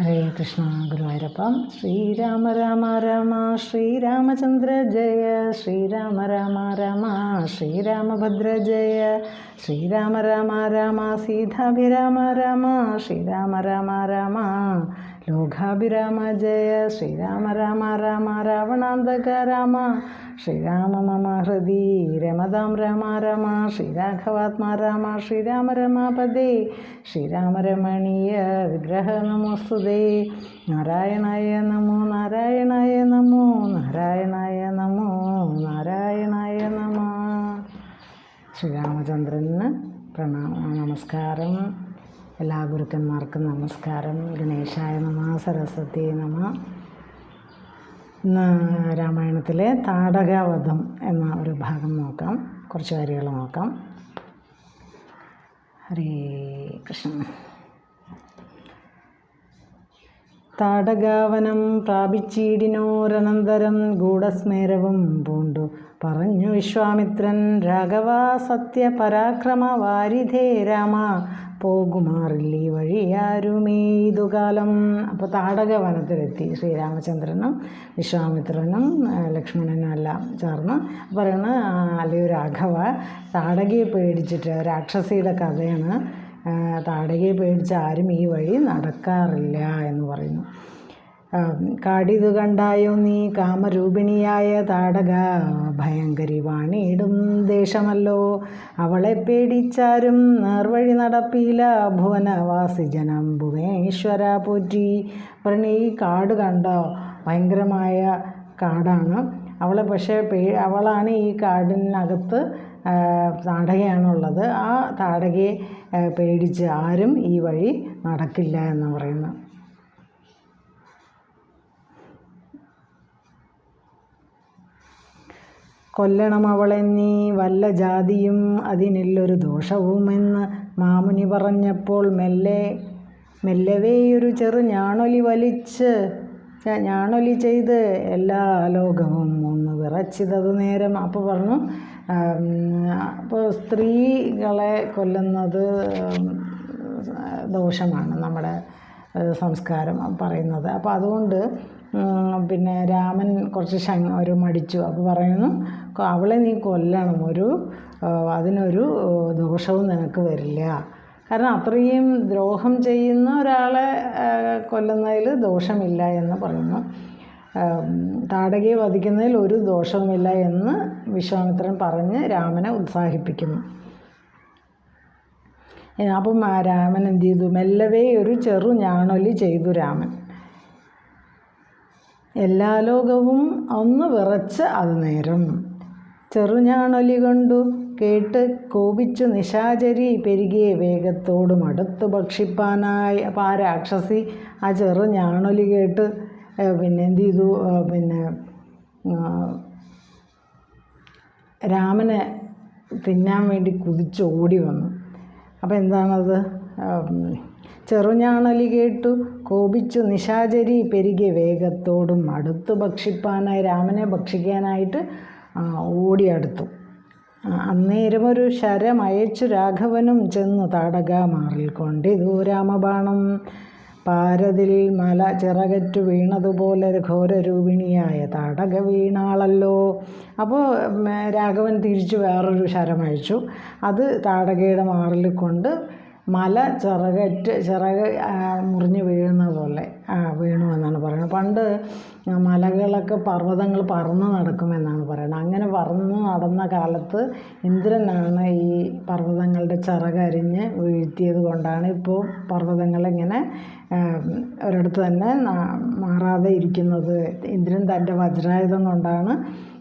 ഹരേ കൃഷ്ണ ഗുരുവായൂരപ്പം. ശ്രീരാമ രാമ രാമ ശ്രീരാമചന്ദ്ര ജയ. ശ്രീരാമ രാമ രാമ ശ്രീരാമഭദ്ര ജയ. ശ്രീരാമ രാമ രാമ സീതാഭിരാമ രാമ ശ്രീരാമ രാമ രാമ. ലോകാഭിരാമ ജയ ശ്രീരാമ രാമ രാമ രാവണാന്തക രാമ ശ്രീരാമ മമ ഹൃദി രമതാം രാമ രാമ ശ്രീരാഘവാത്മാ രാമ ശ്രീരാമ രമാപദേ ശ്രീരാമ രമണീയ വിഗ്രഹ നമോസ്തുതേ നാരായണായ നമോ നാരായണായ നമോ നാരായണായ നമോ നാരായണായ നമ ശ്രീരാമചന്ദ്രന് പ്രണാമ നമസ്കാരം എല്ലാ ഗുരുക്കന്മാർക്കും നമസ്കാരം. ഗണേശായ നമ സരസ്വതി നമ. ഇന്ന് രാമായണത്തിലെ താടകവധം എന്ന ഒരു ഭാഗം നോക്കാം. കുറച്ച് കാര്യങ്ങൾ നോക്കാം. ഹരേ കൃഷ്ണ. താടകാവനം പ്രാപിച്ചീടിനോരനന്തരം ഗൂഢസ്മേരവും പൂണ്ടു. പറഞ്ഞു വിശ്വാമിത്രൻ രാഘവ സത്യ പരാക്രമ വാരിധേ രാമ ഈ വഴിയാരുമേ ഇതുകാലം അപ്പോൾ താടകവനത്തിലെത്തി ശ്രീരാമചന്ദ്രനും വിശ്വാമിത്രനും ആ, ലക്ഷ്മണനും എല്ലാം ചേർന്ന് പറയുന്ന അല്ലയോ രാഘവ താടകയെ പേടിച്ചിട്ട് രാക്ഷസിയുടെ കഥയാണ് താടകയെ പേടിച്ച് ആരും ഈ വഴി നടക്കാറില്ല എന്ന് പറയുന്നു. കാടിതു കണ്ടായോ നീ? കാമരൂപിണിയായ താടക ഭയങ്കരി വാണിയിടും ദേശമല്ലോ അവളെ പേടിച്ചാരും നേർവഴി നടപ്പില്ല ഭുവനവാസി ജനം ഭുവനേശ്വര പോറ്റി. പറഞ്ഞ ഈ കാട് കണ്ടോ? ഭയങ്കരമായ കാടാണ്. അവളെ പക്ഷേ പേ അവളാണ് ഈ കാടിനകത്ത് താടകയാണുള്ളത് ആ താടകയെ പേടിച്ച് ആരും ഈ വഴി നടക്കില്ല എന്ന് പറയുന്നു. കൊല്ലണം അവളെ നീ വല്ല ജാതിയും അതിനില്ലൊരു ദോഷവുമെന്ന് മാമുനി പറഞ്ഞപ്പോൾ മെല്ലെ മെല്ലവേയൊരു ചെറു ഞാണൊലി വലിച്ച് ഞാണൊലി ചെയ്ത് എല്ലാ ലോകവും ഒന്ന് വിറച്ചിതത് നേരം. അപ്പോൾ പറഞ്ഞു അപ്പോൾ സ്ത്രീകളെ കൊല്ലുന്നത് ദോഷമാണ് നമ്മുടെ സംസ്കാരം പറയുന്നത്. അപ്പോൾ അതുകൊണ്ട് പിന്നെ രാമൻ കുറച്ച് ശങ് ഒരു മടിച്ചു. അപ്പോൾ പറയുന്നു അവളെ നീ കൊല്ലണം. ഒരു അതിനൊരു ദോഷവും നിനക്ക് വരില്ല. കാരണം അത്രയും ദ്രോഹം ചെയ്യുന്ന ഒരാളെ കൊല്ലുന്നതിൽ ദോഷമില്ല എന്ന് പറയുന്നു. താടകയെ വധിക്കുന്നതിൽ ഒരു ദോഷവുമില്ല എന്ന് വിശ്വാമിത്രൻ പറഞ്ഞ് രാമനെ ഉത്സാഹിപ്പിക്കുന്നു. അപ്പം രാമൻ എന്ത് ചെയ്തു? മെല്ലവേ ഒരു ചെറു ഞാണൊലി ചെയ്തു രാമൻ. എല്ലാ ലോകവും ഒന്ന് വിറച്ച് അത് നേരം ചെറുഞാണൊലി കൊണ്ടു. കേട്ട് കോപിച്ചു നിശാചരി പെരുകിയ വേഗത്തോടും അടുത്ത് ഭക്ഷിപ്പാനായി. അപ്പോൾ ആ രാക്ഷസി ആ ചെറു ഞാണൊലി കേട്ട് പിന്നെ എന്ത് ചെയ്തു? പിന്നെ രാമനെ തിന്നാൻ വേണ്ടി കുതിച്ചോടി വന്നു. അപ്പോൾ എന്താണത്? ചെറുഞാണലി കേട്ടു. കോപിച്ചു നിശാചരി പെരുകിയ വേഗത്തോടും അടുത്ത് ഭക്ഷിപ്പാനായി രാമനെ ഭക്ഷിക്കാനായിട്ട് ആ, ഓടി അടുത്തു. ആ, അന്നേരം ഒരു ശരം അയച്ചു രാഘവനും ചെന്നു താടക മാറിൽ കൊണ്ടിതു രാമബാണം. പാരതിൽ മല ചിറകറ്റു വീണതുപോലെ ഘോരരൂപിണിയായ താടക വീണാളല്ലോ. അപ്പോൾ രാഘവൻ തിരിച്ചു വേറൊരു ശരം അയച്ചു അത് താടകയുടെ മാറിൽ കൊണ്ട് മല ചിറകറ്റ് ചിറക് മുറിഞ്ഞു വീഴുന്ന പോലെ വീണു എന്നാണ് പറയുന്നത്. പണ്ട് മലകളൊക്കെ പർവതങ്ങൾ പറന്ന് നടക്കുമെന്നാണ് പറയുന്നത്. അങ്ങനെ പറന്ന് നടന്ന കാലത്ത് ഇന്ദ്രനാണ് ഈ പർവതങ്ങളുടെ ചിറകരിഞ്ഞ് വീഴ്ത്തിയത് കൊണ്ടാണ് ഇപ്പോൾ പർവതങ്ങളിങ്ങനെ ഒരിടത്ത് തന്നെ മാറാതെ ഇരിക്കുന്നത്. ഇന്ദ്രൻ തന്റെ വജ്രായുധം കൊണ്ടാണ്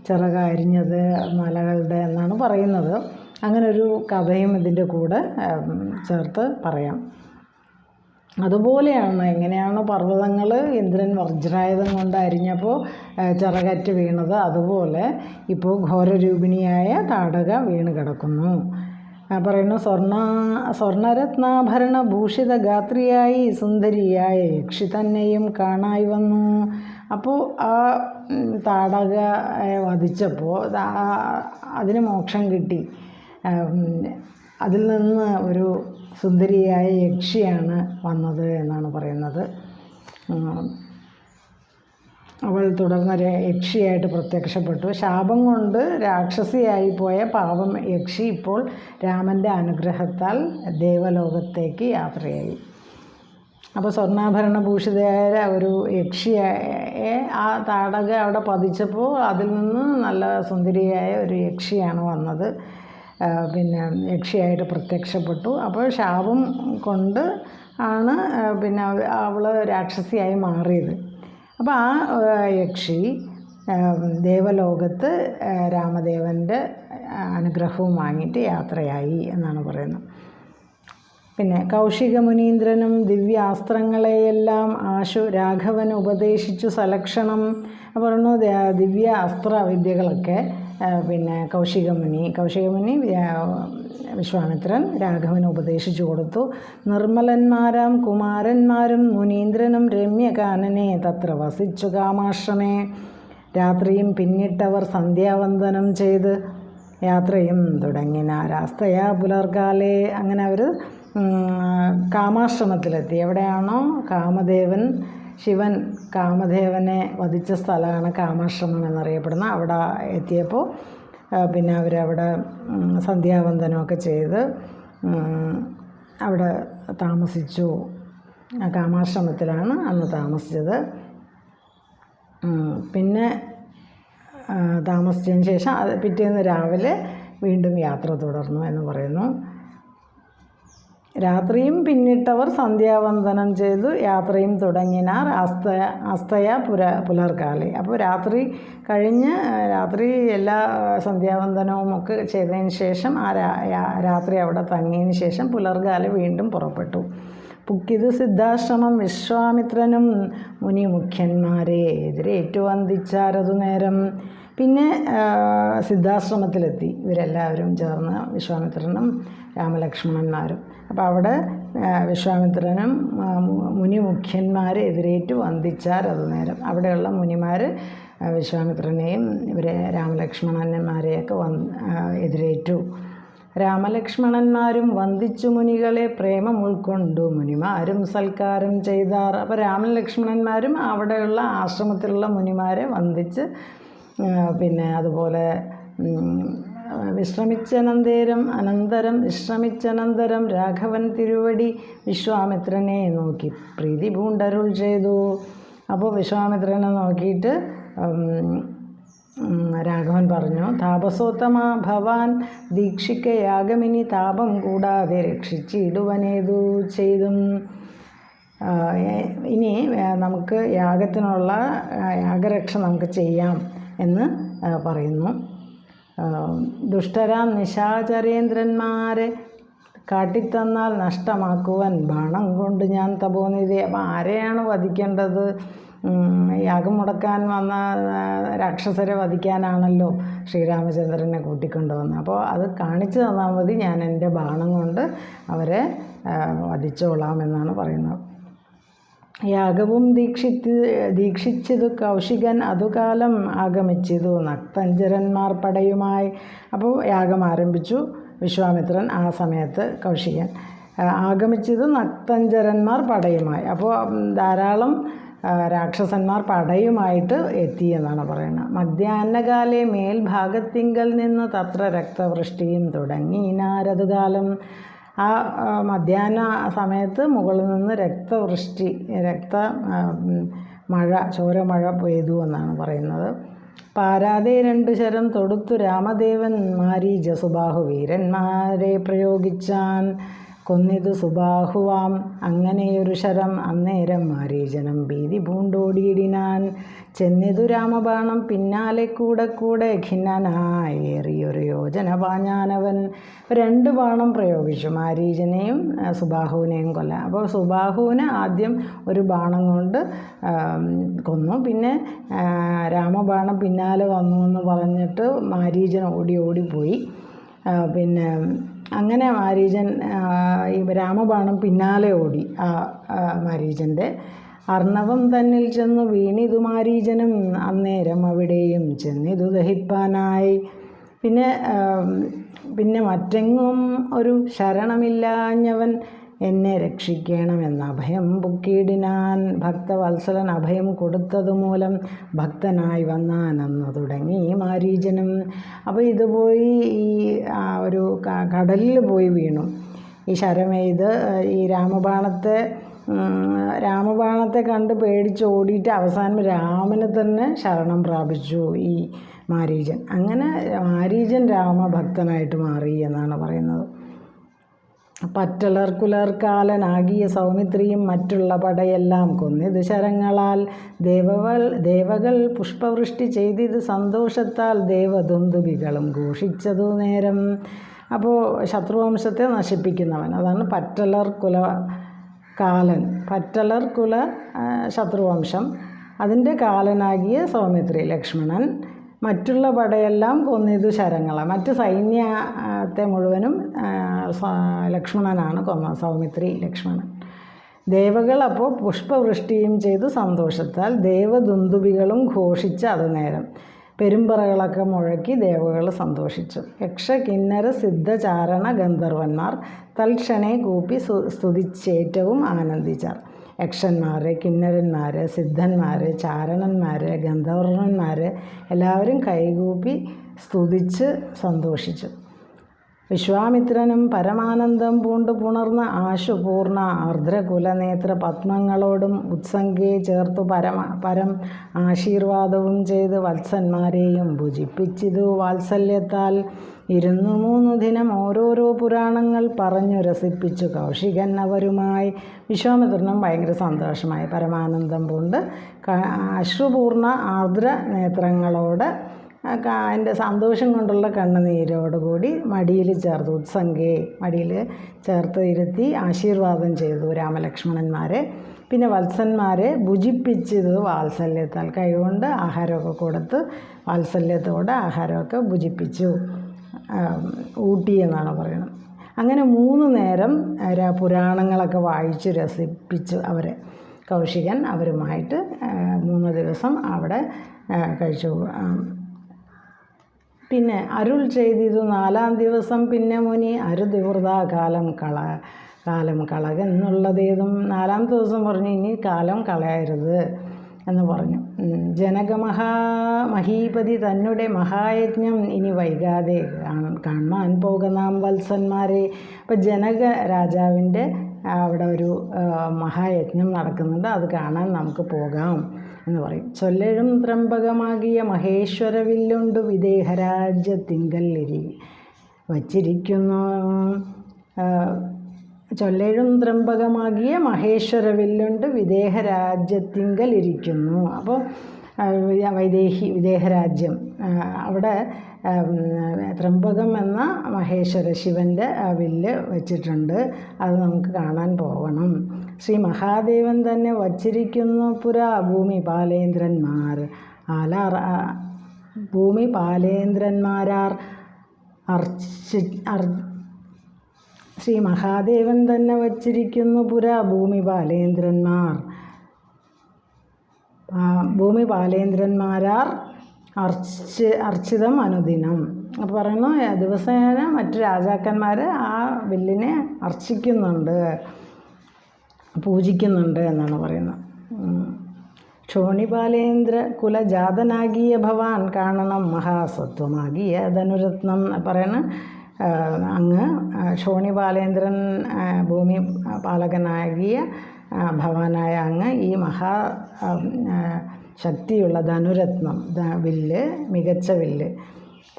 ചിറക് അരിഞ്ഞത് മലകളുടെ എന്നാണ് പറയുന്നത്. അങ്ങനെ ഒരു കഥയും ഇതിന്റെ കൂടെ ചേർത്ത് പറയാം. അതുപോലെയാണ് എങ്ങനെയാണ് പർവതങ്ങൾ ഇന്ദ്രൻ വജ്രായുധം കൊണ്ട് അരിഞ്ഞപ്പോൾ ചിറകറ്റ് വീണത്. അതുപോലെ ഇപ്പോൾ ഘോരരൂപിണിയായ താടക വീണ് കിടക്കുന്നു. പറയുന്നു സ്വർണ സ്വർണരത്നാഭരണ ഭൂഷിത ഗാത്രിയായി സുന്ദരിയായ യക്ഷി തന്നെയും കാണായി വന്നു. അപ്പോൾ ആ താടക വധിച്ചപ്പോൾ അതിന് മോക്ഷം കിട്ടി. അതിൽ നിന്ന് ഒരു സുന്ദരിയായ യക്ഷിയാണ് വന്നത് എന്നാണ് പറയുന്നത്. അവൾ തുടർന്ന് യക്ഷിയായിട്ട് പ്രത്യക്ഷപ്പെട്ടു. ശാപം കൊണ്ട് രാക്ഷസിയായി പോയ യക്ഷി ഇപ്പോൾ രാമന്റെ അനുഗ്രഹത്താൽ ദേവലോകത്തേക്ക് യാത്രയായി. അപ്പോൾ സ്വർണാഭരണ ഭൂഷിതയായ ഒരു യക്ഷിയെ ആ താടക അവിടെ പതിച്ചപ്പോൾ അതിൽ നിന്ന് നല്ല സുന്ദരിയായ ഒരു യക്ഷിയാണ് വന്നത്. പിന്നെ യക്ഷിയായിട്ട് പ്രത്യക്ഷപ്പെട്ടു. അപ്പോൾ ശാപം കൊണ്ട് ആണ് പിന്നെ അവൾ രാക്ഷസിയായി മാറിയത്. അപ്പോൾ ആ യക്ഷി ദേവലോകത്ത് രാമദേവന്റെ അനുഗ്രഹവും വാങ്ങിയിട്ട് യാത്രയായി എന്നാണ് പറയുന്നത്. പിന്നെ കൗശിക മുനീന്ദ്രനും ദിവ്യാസ്ത്രങ്ങളെയെല്ലാം ആശു രാഘവൻ ഉപദേശിച്ചു സലക്ഷണം. പറഞ്ഞു ദിവ്യ അസ്ത്ര വിദ്യകളൊക്കെ ആ, പിന്നെ കൗശികമുനി. കൗശികമുനി വിശ്വാമിത്രൻ രാഘവന് ഉപദേശിച്ചു കൊടുത്തു. നിർമ്മലന്മാരാം കുമാരന്മാരും മുനീന്ദ്രനും രമ്യകാനനെ തത്ര വസിച്ചു കാമാശ്രമേ രാത്രിയും പിന്നിട്ടവർ സന്ധ്യാവന്ദനം ചെയ്ത് യാത്രയും തുടങ്ങിന രാസ്തയാ പുലർകാലേ. അങ്ങനെ അവർ കാമാശ്രമത്തിലെത്തി. എവിടെയാണോ കാമദേവൻ ശിവൻ കാമദേവനെ വധിച്ച സ്ഥലമാണ് കാമാശ്രമം എന്നറിയപ്പെടുന്നത് അവിടെ എത്തിയപ്പോൾ പിന്നെ അവരവിടെ സന്ധ്യാവന്ദനമൊക്കെ ചെയ്ത് അവിടെ താമസിച്ചു. കാമാശ്രമത്തിലാണ് അന്ന് താമസിച്ചത്. പിന്നെ താമസിച്ചതിന് ശേഷം പിറ്റേന്ന് രാവിലെ വീണ്ടും യാത്ര തുടർന്നു എന്ന് പറയുന്നു. രാത്രിയും പിന്നിട്ടവർ സന്ധ്യാവന്ദനം ചെയ്തു യാത്രയും തുടങ്ങിനാർ അസ്ത അസ്തയ പുര പുലർക്കാലി അപ്പോൾ രാത്രി കഴിഞ്ഞ് രാത്രി എല്ലാ സന്ധ്യാവന്ദനവും ഒക്കെ ചെയ്തതിന് ശേഷം ആ രാത്രി അവിടെ തങ്ങിയതിന് ശേഷം പുലർകാലി വീണ്ടും പുറപ്പെട്ടു. പുക്കിത് സിദ്ധാശ്രമം വിശ്വാമിത്രനും മുനി മുഖ്യന്മാരെ എതിരേറ്റു വന്ദിച്ചാരതു നേരം. പിന്നെ സിദ്ധാശ്രമത്തിലെത്തി. ഇവരെല്ലാവരും ചേർന്ന് വിശ്വാമിത്രനും രാമലക്ഷ്മണന്മാരും. അപ്പോൾ അവിടെ വിശ്വാമിത്രനും മുനി മുഖ്യന്മാരെ എതിരേറ്റ് വന്ദിച്ചാർ അത് നേരം. അവിടെയുള്ള മുനിമാർ വിശ്വാമിത്രനെയും ഇവരെ രാമലക്ഷ്മണന്മാരെയൊക്കെ വന്ന് എതിരേറ്റു. രാമലക്ഷ്മണന്മാരും വന്ദിച്ചു മുനികളെ പ്രേമം ഉൾക്കൊണ്ടു. മുനിമാരും സൽക്കാരം ചെയ്താർ. അപ്പോൾ രാമലക്ഷ്മണന്മാരും അവിടെയുള്ള ആശ്രമത്തിലുള്ള മുനിമാരെ വന്ദിച്ച് പിന്നെ അതുപോലെ വിശ്രമിച്ചനന്തരം അനന്തരം വിശ്രമിച്ചനന്തരം രാഘവൻ തിരുവടി വിശ്വാമിത്രനെ നോക്കി. പ്രീതി പൂണ്ടരുൾ ചെയ്തു. അപ്പോൾ വിശ്വാമിത്രനെ നോക്കിയിട്ട് രാഘവൻ പറഞ്ഞു താപസോത്തമ ഭവാൻ ദീക്ഷിക്കയാഗമിനി താപം കൂടാതെ രക്ഷിച്ചിടുവനേതു ചെയ്തും. ഇനി നമുക്ക് യാഗത്തിനുള്ള യാഗരക്ഷ നമുക്ക് ചെയ്യാം എന്ന് പറയുന്നു. ദുഷ്ടരാം നിശാചരേന്ദ്രന്മാരെ കാട്ടിത്തന്നാൽ നഷ്ടമാക്കുവാൻ ബാണം കൊണ്ട് ഞാൻ തപോനിധി. അപ്പം ആരെയാണ് വധിക്കേണ്ടത്? യാഗം മുടക്കാൻ വന്ന രാക്ഷസരെ വധിക്കാനാണല്ലോ ശ്രീരാമചന്ദ്രനെ കൂട്ടിക്കൊണ്ടുവന്നത്. അപ്പോൾ അത് കാണിച്ചു തന്നാൽ മതി ഞാൻ എന്റെ ബാണം കൊണ്ട് അവരെ വധിച്ചോളാം എന്നാണ് പറയുന്നത്. യാഗവും ദീക്ഷിച്ച് ദീക്ഷിച്ചതു കൗശികൻ അതുകാലം ആഗമിച്ചതു. നക്തഞ്ചരന്മാർ പടയുമായി. അപ്പോൾ യാഗം ആരംഭിച്ചു വിശ്വാമിത്രൻ ആ സമയത്ത് കൗശികൻ. ആഗമിച്ചത് നക്തഞ്ചരന്മാർ പടയുമായി. അപ്പോൾ ധാരാളം രാക്ഷസന്മാർ പടയുമായിട്ട് എത്തി എന്നാണ് പറയുന്നത്. മധ്യാഹ്നകാലെ മേൽഭാഗത്തിങ്കൽ നിന്ന് തത്ര രക്തവൃഷ്ടിയും തുടങ്ങി. നാരതുകാലം ആ മധ്യാഹ്ന സമയത്ത് മുകളിൽ നിന്ന് രക്തവൃഷ്ടി രക്ത മഴ ചോര മഴ ചോരമഴ പെയ്തു എന്നാണ് പറയുന്നത്. പാരാതെ രണ്ടു ശരം തൊടുത്തു രാമദേവൻ മാരി സുബാഹു വീരന്മാരെ പ്രയോഗിച്ചാൻ കൊന്നിതു സുബാഹുവാം. അങ്ങനെയൊരു ശരം അന്നേരം മാരീജനം ഭീതി പൂണ്ടോടിയിടിനാൻ. ചെന്നിതു രാമബാണം പിന്നാലെ കൂടെ കൂടെ ഖിന്നനായേറിയൊരു യോജന പാഞ്ഞാനവൻ. രണ്ട് ബാണം പ്രയോഗിച്ചു മാരീജനെയും സുബാഹുവിനെയും കൊല്ലാൻ. അപ്പോൾ സുബാഹുവിനെ ആദ്യം ഒരു ബാണം കൊണ്ട് കൊന്നു. പിന്നെ രാമബാണം പിന്നാലെ വന്നു എന്ന് പറഞ്ഞിട്ട് മാരീജൻ ഓടി ഓടിപ്പോയി പിന്നെ അങ്ങനെ മാരീജൻ ഈ രാമബാണം പിന്നാലെ ഓടി ആ മാരീചന്റെ അർണവം തന്നിൽ ചെന്നു വീണിതു മാരീജനും അന്നേരം അവിടെയും ചെന്നിതു ദഹിപ്പാനായി. പിന്നെ പിന്നെ മറ്റെങ്ങും ഒരു ശരണമില്ലാഞ്ഞവൻ എന്നെ രക്ഷിക്കണമെന്ന് അഭയം പുക്കീടിനാൻ ഭക്തവത്സലൻ അഭയം കൊടുത്തതുമൂലം ഭക്തനായി വന്നാനെന്ന് തുടങ്ങി മാരീചനും അപ്പോൾ ഇത് പോയി ഈ ഒരു കടലിൽ പോയി വീണു. ഈ ശരമെയ്ത് ഈ രാമബാണത്തെ രാമബാണത്തെ കണ്ട് പേടിച്ച് ഓടിയിട്ട് അവസാനം രാമന് തന്നെ ശരണം പ്രാപിച്ചു ഈ മാരീജൻ. അങ്ങനെ മാരീജൻ രാമഭക്തനായിട്ട് മാറി എന്നാണ് പറയുന്നത്. പറ്റലർക്കുലർക്കാലനാകിയ സൗമിത്രിയും മറ്റുള്ള പടയെല്ലാം കൊന്നിത് ശരങ്ങളാൽ. ദേവകൾ ദേവകൾ പുഷ്പവൃഷ്ടി ചെയ്തിത് സന്തോഷത്താൽ ദേവദുന്തുബികളും ഘോഷിച്ചതു നേരം. അപ്പോൾ ശത്രുവംശത്തെ നശിപ്പിക്കുന്നവൻ അതാണ് പറ്റലർ കുല കാലൻ പറ്റലർ കുല ശത്രുവംശം. അതിന്റെ കാലനാകിയ സൗമിത്രി ലക്ഷ്മണൻ. മറ്റുള്ള പടയെല്ലാം കൊന്നിതു ശരങ്ങളാണ് മറ്റ് സൈന്യത്തെ മുഴുവനും ലക്ഷ്മണനാണ് കൊന്ന സൗമിത്രി ലക്ഷ്മണൻ. ദേവകൾ അപ്പോൾ പുഷ്പവൃഷ്ടിയും ചെയ്തു സന്തോഷത്താൽ ദേവദുന്തുബികളും ഘോഷിച്ച് അത് നേരം. പെരുമ്പറകളൊക്കെ മുഴക്കി ദേവകൾ സന്തോഷിച്ചു. യക്ഷ കിന്നര സിദ്ധചാരണ ഗന്ധർവന്മാർ തൽക്ഷണെ കൂപ്പി സ്തുതിച്ചേറ്റവും ആനന്ദിച്ചാർ. യക്ഷന്മാർ കിന്നരന്മാർ സിദ്ധന്മാർ ചാരണന്മാർ ഗന്ധർവന്മാർ എല്ലാവരും കൈകൂപ്പി സ്തുതിച്ച് സന്തോഷിച്ചു. വിശ്വാമിത്രനും പരമാനന്ദം പൂണ്ടു പുണർന്ന ആശുപൂർണ ആർദ്രകുലനേത്ര പത്മങ്ങളോടും ഉത്സംഗയെ ചേർത്തു പരമ പരം ആശീർവാദവും ചെയ്ത് വത്സന്മാരെയും ഭുജിപ്പിച്ചിതു വാത്സല്യത്താൽ. ഇരുന്നു മൂന്നു ദിനം ഓരോരോ പുരാണങ്ങൾ പറഞ്ഞു രസിപ്പിച്ചു കൗശികൻ അവരുമായി. വിശ്വാമിത്രനും ഭയങ്കര സന്തോഷമായി പരമാനന്ദം പൂണ്ട് അശ്രുപൂർണ ആർദ്ര നേത്രങ്ങളോട് അതിന്റെ സന്തോഷം കൊണ്ടുള്ള കണ്ണുനീരോടുകൂടി മടിയിൽ ചേർത്ത് ഉത്സംഗയെ മടിയിൽ ചേർത്ത് ഇരുത്തി ആശീർവാദം ചെയ്തു രാമലക്ഷ്മണന്മാരെ. പിന്നെ വത്സന്മാരെ ഭുജിപ്പിച്ചത് വാത്സല്യത്താൽ കൈകൊണ്ട് ആഹാരമൊക്കെ കൊടുത്ത് വാത്സല്യത്തോടെ ആഹാരമൊക്കെ ഭുജിപ്പിച്ചു. ഊട്ടി എന്നാണ് പറയുന്നത്. അങ്ങനെ മൂന്ന് നേരം പുരാണങ്ങളൊക്കെ വായിച്ച് രസിപ്പിച്ചു അവരെ കൗശികൻ അവരുമായിട്ട് മൂന്ന് ദിവസം അവിടെ കഴിച്ചു. പിന്നെ അരുൾ ചെയ്തിതു നാലാം ദിവസം പിന്നെ മുനി അരുതിവൃതാകാലം കള കാലം കളക എന്നുള്ളതേതും നാലാം ദിവസം പറഞ്ഞു ഇനി കാലം കളയരുത് എന്ന് പറഞ്ഞു. ജനകമഹാ മഹീപതി തന്നെ മഹായജ്ഞം ഇനി വൈകാതെ കാണാൻ പോകുന്നാം വത്സന്മാരെ. അപ്പം ജനക രാജാവിന്റെ അവിടെ ഒരു മഹായജ്ഞം നടക്കുന്നുണ്ട്. അത് കാണാൻ നമുക്ക് പോകാം. എന്ന് പറയും. ചൊല്ലഴും ത്രംബകമാകിയ മഹേശ്വരവില്ലുണ്ട് വിദേഹരാജ്യത്തിങ്കല്ലിരി. വച്ചിരിക്കുന്നു. ആ, ചൊല്ലഴും ത്രംബകമാകിയ മഹേശ്വരവില്ലുണ്ട് വിദേഹരാജ്യത്തിങ്കലിരിക്കുന്നു. അപ്പോൾ ആ, വൈദേഹി വിദേഹരാജ്യം. അവിടെ ത്രംബകം എന്ന മഹേശ്വര ശിവന്റെ വില്ല് വച്ചിട്ടുണ്ട്. അത് നമുക്ക് കാണാൻ പോകണം. ശ്രീ മഹാദേവൻ തന്നെ വച്ചിരിക്കുന്നു പുരാ ഭൂമി പാലേന്ദ്രന്മാർ. ആലാർ ഭൂമി പാലേന്ദ്രന്മാരാർ അർച്ചി അർ ശ്രീ മഹാദേവൻ തന്നെ വച്ചിരിക്കുന്നു പുരാ ഭൂമി പാലേന്ദ്രന്മാർ. ഭൂമി ബാലേന്ദ്രന്മാരാർ അർച്ച് അർച്ചിതം അനുദിനം. അപ്പോൾ പറയുന്നു ദിവസേന മറ്റു രാജാക്കന്മാർ ആ വില്ലിനെ അർച്ചിക്കുന്നുണ്ട് പൂജിക്കുന്നുണ്ട് എന്നാണ് പറയുന്നത്. ക്ഷോണിപാലേന്ദ്ര കുലജാതനാകിയ ഭവാൻ കാണണം മഹാസത്വമാകിയ ധനുരത്നം പറയുന്ന. പറയുന്നത് അങ്ങ് ക്ഷോണിപാലേന്ദ്രൻ ഭൂമി പാലകനാകിയ ഭവാനായ അങ്ങ് ഈ മഹാ ശക്തിയുള്ള ധനുരത്നം വില്ല് മികച്ച വില്ല്.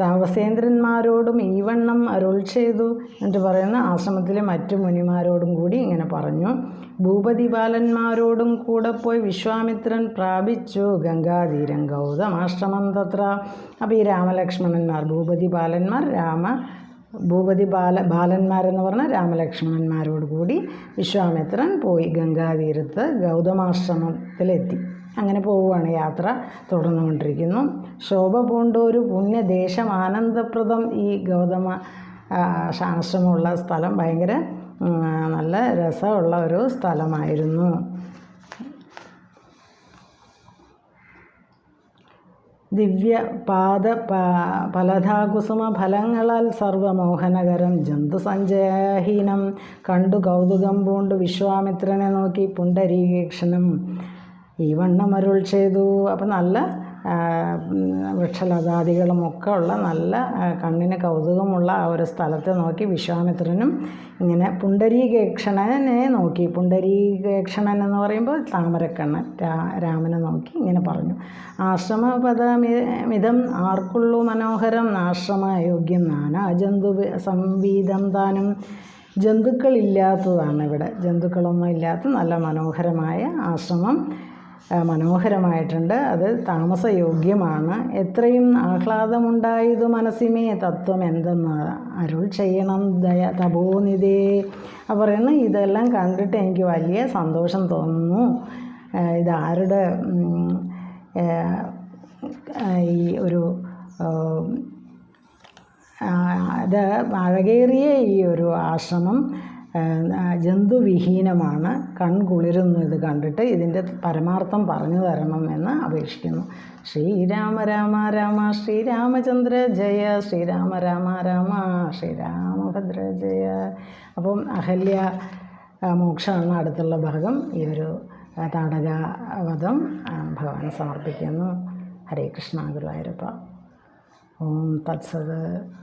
താപസേന്ദ്രന്മാരോടും ഈ വണ്ണം അരുൾ ചെയ്തു എന്നിട്ട് പറയുന്ന ആശ്രമത്തിലെ മറ്റു മുനിമാരോടും കൂടി ഇങ്ങനെ പറഞ്ഞു. ഭൂപതി ബാലന്മാരോടും കൂടെ പോയി വിശ്വാമിത്രൻ പ്രാപിച്ചു. ഗംഗാതീരം ഗൗതമാശ്രമം തത്ര. അപ്പോൾ ഈ രാമലക്ഷ്മണന്മാർ ഭൂപതി ബാലന്മാർ രാമ ഭൂപതി ബാല ബാലന്മാരെന്ന് പറഞ്ഞ രാമലക്ഷ്മണന്മാരോട് കൂടി വിശ്വാമിത്രൻ പോയി ഗംഗാതീരത്ത് ഗൗതമാശ്രമത്തിലെത്തി. അങ്ങനെ പോവുകയാണ് യാത്ര തുടർന്നുകൊണ്ടിരിക്കുന്നു. ശോഭ പൂണ്ടൂർ ഒരു പുണ്യദേശം ആനന്ദപ്രദം ഈ ഗൗതമ ആശ്രമമുള്ള സ്ഥലം. ഭയങ്കര നല്ല രസമുള്ള ഒരു സ്ഥലമായിരുന്നു. ദിവ്യ പാദ ഫലധാകുസുമ ഫലങ്ങളാൽ സർവമോഹനകരം. ജന്തുസഞ്ചയഹീനം കണ്ടു കൗതുകം പൂണ്ടു വിശ്വാമിത്രനെ നോക്കി പുണ്ടരീക്ഷണം. ഈ വണ്ണം അരുൾ ചെയ്തു. അപ്പം നല്ല വൃക്ഷലതാദികളും ഒക്കെ ഉള്ള നല്ല കണ്ണിന് കൗതുകമുള്ള ആ ഒരു സ്ഥലത്തെ നോക്കി വിശ്വാമിത്രനും ഇങ്ങനെ പുണ്ടരീകേക്ഷണനെ നോക്കി. പുണ്ടരീകേക്ഷണൻ എന്ന് പറയുമ്പോൾ താമരക്കണ്ണൻ രാ രാമനെ നോക്കി ഇങ്ങനെ പറഞ്ഞു. ആശ്രമ പദമിതം ആർക്കുള്ളു മനോഹരം? ആശ്രമയോഗ്യം നാനാ ജന്തു സംവീതം താനും. ജന്തുക്കളില്ലാത്തതാണ് ഇവിടെ. ജന്തുക്കളൊന്നും ഇല്ലാത്ത നല്ല മനോഹരമായ ആശ്രമം മനോഹരമായിട്ടുണ്ട്. അത് താമസയോഗ്യമാണ്. എത്രയും ആഹ്ലാദമുണ്ടായതു മനസ്സിമേ തത്വം എന്തെന്ന് അരുൾ ചെയ്യണം ദയ അപ്പോൾ പറയുന്നു ഇതെല്ലാം കണ്ടിട്ട് എനിക്ക് വലിയ സന്തോഷം തോന്നുന്നു. ഇതാരുടെ ഈ ഒരു അത് അഴകേറിയ ഈ ഒരു ആശ്രമം ജന്തുവിഹീനമാണ് കൺകുളിരുന്നു ഇത് കണ്ടിട്ട് ഇതിന്റെ പരമാർത്ഥം പറഞ്ഞു തരണം എന്ന് അപേക്ഷിക്കുന്നു. ശ്രീരാമ രാമ രാമ ശ്രീരാമചന്ദ്ര ജയ ശ്രീരാമ രാമ രാമ ശ്രീരാമഭദ്ര ജയ. അപ്പം അഹല്യ മോക്ഷമാണ് അടുത്തുള്ള ഭാഗം. ഈ ഒരു താടകവധം ഭഗവാൻ സമർപ്പിക്കുന്നു. ഹരേ കൃഷ്ണ ഗുരുവായൂരപ്പ. ഓം തത്സത്.